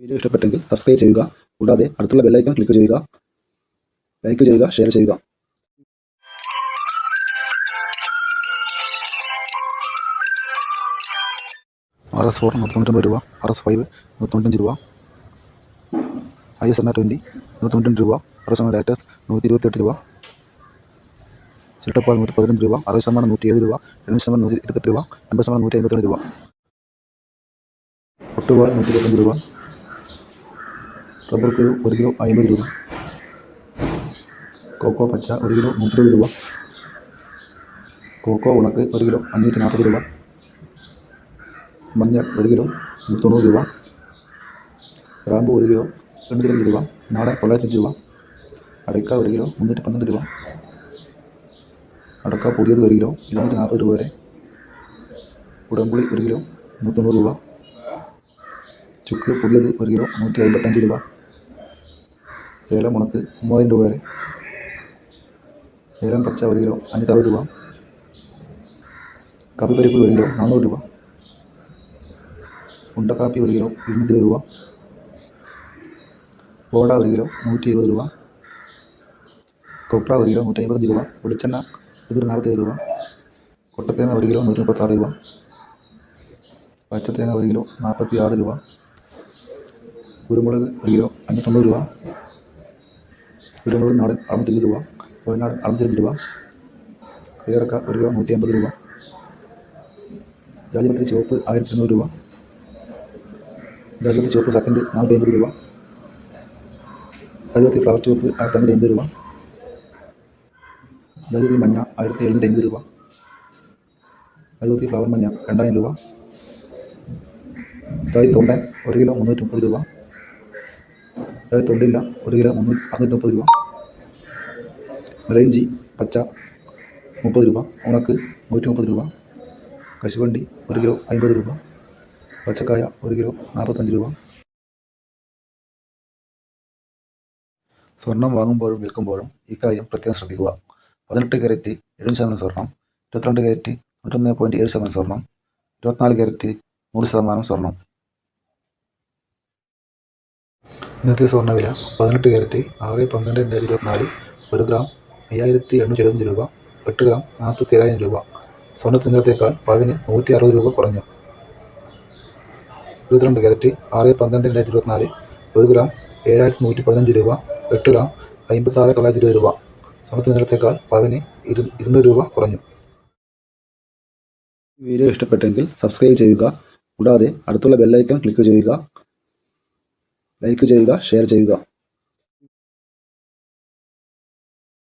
Video ഇഷ്ടപ്പെട്ടെങ്കിൽ subscribe ചെയ്യുക. കൂടാതെ അടുത്തുള്ള ബെല്ലൈക്കൺ ക്ലിക്ക് ചെയ്യുക. ലൈക്ക് ചെയ്യുക ഷെയർ ചെയ്യുക. ആർ എസ് ഫോർ നൂറ്റൊമ്പത്തൊമ്പത് രൂപ. ആർ എസ് ഫൈവ് നൂറ്റൊമ്പത്തഞ്ച് രൂപ. I S N R twenty നൂറ്റൊമ്പത്തഞ്ച് രൂപ. എസ് എൻ ഡാറ്റസ് നൂറ്റി ഇരുപത്തെട്ട് രൂപ. ചിട്ടപ്പാൾ നൂറ്റി പതിനഞ്ച് രൂപ അറുപത് ശതമാനം നൂറ്റി ഏഴ് രൂപ. എഴുപത് ശതമാനം നൂറ്റി ഇരുപത്തെട്ട് രൂപ. എൺപത് ശതമാനം നൂറ്റി അമ്പത്തിരണ്ട് രൂപ. ഒട്ടുപാട് നൂറ്റി ഇരുപത്തഞ്ച് രൂപ. റബ്ബർ കുരു ഒരു കിലോ അമ്പത് രൂപ. കോക്കോ പച്ച ഒരു കിലോ മുപ്പത് രൂപ. കോക്കോ ഉണക്ക് ഒരു കിലോ അഞ്ഞൂറ്റി നാൽപ്പത് രൂപ. മഞ്ഞൾ ഒരു കിലോ നൂറ്റി തൊണ്ണൂറ് രൂപ. ഗ്രാമ്പു ഒരു കിലോ എണ്ണൂറ്റി രൂപ. നാടൻ തൊള്ളായിരത്തഞ്ച് രൂപ. അടയ്ക്ക ഒരു കിലോ മുന്നൂറ്റി പന്ത്രണ്ട് രൂപ. അടക്ക പുതിയത് ഒരു കിലോ ഇരുന്നൂറ്റി നാൽപ്പത് രൂപ വരെ. ഉടമ്പുളി ഒരു കിലോ നൂറ്റൊണ്ണൂറ് രൂപ. ചുക്ക് പുതിയത് ഒരു കിലോ നൂറ്റി അമ്പത്തഞ്ച് രൂപ. ഏലം ഉണക്ക് മൂവായിരം രൂപ വരെ. ഏലം പച്ച ഒരു കിലോ അഞ്ഞൂറ്ററുപത് രൂപ. കാപ്പിപ്പരിപ്പ് ഒരു കിലോ നാനൂറ് രൂപ. ഉണ്ടക്കാപ്പി ഒരു കിലോ ഇരുന്നൂറ്റി ഇരുപത് രൂപ. ഓട ഒരു കിലോ നൂറ്റി ഇരുപത് രൂപ. കൊപ്ര ഒരു കിലോ നൂറ്റി അമ്പത്തഞ്ച് രൂപ. വെളിച്ചെണ്ണ ഇരുന്നൂറ്റി നാൽപ്പത്തേഴ് രൂപ. കൊട്ടത്തേങ്ങ ഒരു കിലോ നൂറ്റി മുപ്പത്താറ് രൂപ. പച്ചത്തേങ്ങ ഒരു കിലോ നാൽപ്പത്തി ആറ് രൂപ. കുരുമുളക് ഒരു കിലോ അഞ്ഞൂറ്റമ്പത് രൂപ. കുരുമുളക് നാടൻ അറുന്നൂറ്റഞ്ച് രൂപ വയനാട് അറുന്നൂറ്റഞ്ച് രൂപ ഏറക്ക ഒരു കിലോ നൂറ്റി അമ്പത് രൂപ ജാതിപത്രി ചുവപ്പ് ആയിരത്തി ഇരുന്നൂറ് രൂപ ജാതിപത്രി ചുവപ്പ് സെക്കൻഡ് നാനൂറ്റി അമ്പത് രൂപ ജാതിപത്രി ഫ്ലവർ ചുവപ്പ് ആയിരത്തി അഞ്ഞൂറ്റി രൂപ ജാതിപത്രി മഞ്ഞ ആയിരത്തി എഴുന്നൂറ്റി അമ്പത് രൂപ ജാതിപത്രി ഫ്ലവർ മഞ്ഞ രണ്ടായിരം രൂപ തായ് തൊണ്ടൻ ഒരു കിലോ മുന്നൂറ്റി മുപ്പത് രൂപ തായ് തൊണ്ടില്ല ഒരു കിലോ മുന്നൂറ്റി അറുന്നൂറ്റി മുപ്പത് രൂപ. മലയിഞ്ചി പച്ച മുപ്പത് രൂപ ഉണക്ക് നൂറ്റി മുപ്പത് രൂപ കശുവണ്ടി ഒരു കിലോ അൻപത് രൂപ പച്ചക്കായ ഒരു കിലോ നാൽപ്പത്തഞ്ച് രൂപ. സ്വർണം വാങ്ങുമ്പോഴും വിൽക്കുമ്പോഴും ഇക്കാര്യം പ്രത്യേകം ശ്രദ്ധിക്കുക. പതിനെട്ട് ക്യാരറ്റ് എഴുപത് ശതമാനം സ്വർണം ഇരുപത്തിരണ്ട് ക്യാരറ്റ് തൊണ്ണൂറ്റൊന്ന് പോയിന്റ് ഏഴ് ശതമാനം സ്വർണം ഇരുപത്തിനാല് ക്യാരറ്റ് നൂറ് ശതമാനം സ്വർണം. ഇന്നത്തെ സ്വർണവില പതിനെട്ട് ക്യാരറ്റ് ആറ് പന്ത്രണ്ട് രണ്ടായിരത്തി ഇരുപത്തിനാല് ഒരു ഗ്രാം അയ്യായിരത്തി എണ്ണൂറ്റി എഴുപത്തഞ്ച് രൂപ എട്ട് ഗ്രാം നാൽപ്പത്തി ഏഴായിരം രൂപ. സ്വർണത്തിന് ഇന്നലത്തേക്കാൾ പവന് നൂറ്റി അറുപത് രൂപ കുറഞ്ഞു. ഇരുപത്തിരണ്ട് ക്യാരറ്റ് ആറ് പന്ത്രണ്ട് രണ്ടായിരത്തി ഇരുപത്തിനാല് ഒരു ഗ്രാം ഏഴായിരത്തി നൂറ്റി പതിനഞ്ച് രൂപ എട്ട് ഗ്രാം അമ്പത്താറ് തൊള്ളായിരത്തി ഇരുപത് രൂപ. സ്വർണത്തിന് ഇന്നലത്തേക്കാൾ പവന് ഇരു ഇരുന്നൂറ് രൂപ കുറഞ്ഞു. വീഡിയോ ഇഷ്ടപ്പെട്ടെങ്കിൽ സബ്സ്ക്രൈബ് ചെയ്യുക. കൂടാതെ അടുത്തുള്ള ബെല്ലൈക്കൺ ക്ലിക്ക് ചെയ്യുക. ലൈക്ക് ചെയ്യുക ഷെയർ ചെയ്യുക.